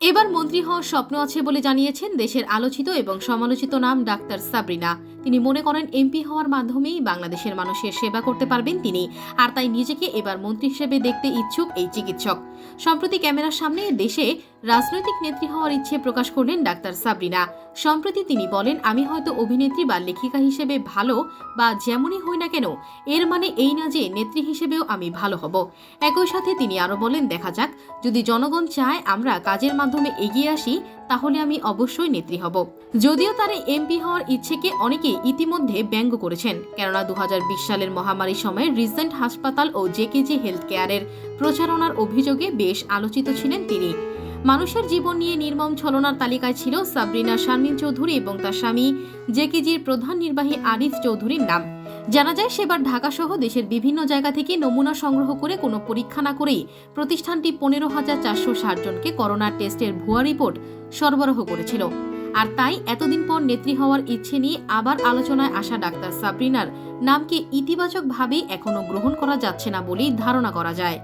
এবার মন্ত্রী হওয়ার স্বপ্ন আছে বলে জানিয়েছেন দেশের আলোচিত এবং সমালোচিত নাম ডাক্তার সাবরিনা। তিনি মনে করেন এমপি হওয়ার মাধ্যমেই বাংলাদেশের মানুষের সেবা করতে পারবেন তিনি, আর তাই নিজেকে এবার মন্ত্রী হিসেবে দেখতে ইচ্ছুক এই চিকিৎসক। সম্প্রতি ক্যামেরার সামনে দেশে রাজনৈতিক নেত্রী হওয়ার ইচ্ছে প্রকাশ করলেন ডাক্তার সাবরিনা। সম্প্রতি তিনি বলেন, আমি হয়তো অভিনেত্রী বা লেখিকা হিসেবে ভালো বা যেমনই হই না কেন, এর মানে এই না যে নেত্রী হিসেবেও আমি ভালো হব। একই সাথে তিনি আরও বলেন, দেখা যাক, যদি জনগণ চায় আমরা কাজের মাধ্যমে এগিয়ে আসি, তাহলে আমি অবশ্যই নেত্রী হব। যদিও তার এমপি হওয়ার ইচ্ছেকে অনেকে ইতিমধ্যে ব্যঙ্গ করেছেন, কেননা দু হাজার বিশ সালের মহামারীর সময় রিজেন্ট হাসপাতাল ও জেকেজি হেলথ কেয়ারের প্রচারণার অভিযোগে বেশ আলোচিত ছিলেন তিনি। মানুষের জীবন নিয়ে নির্মম ছলনার তালিকায় ছিল সাবরিনা শারমিন চৌধুরী এবং তার স্বামী জেকেজির প্রধান নির্বাহী আরিফ চৌধুরীর নাম। জানা যায় সেবার ঢাকা সহ দেশের বিভিন্ন জায়গা থেকে নমুনা সংগ্রহ করে কোনো পরীক্ষা না করেই প্রতিষ্ঠানটি পনেরো হাজার চারশো ষাট জনকে করোনার টেস্টের ভুয়া রিপোর্ট সরবরাহ করেছিল। আর তাই এতদিন পর নেত্রী হওয়ার ইচ্ছে নিয়ে আবার আলোচনায় আসা ডাক্তার সাবরিনার নামকে ইতিবাচকভাবে এখনও গ্রহণ করা যাচ্ছে না বলেই ধারণা করা যায়।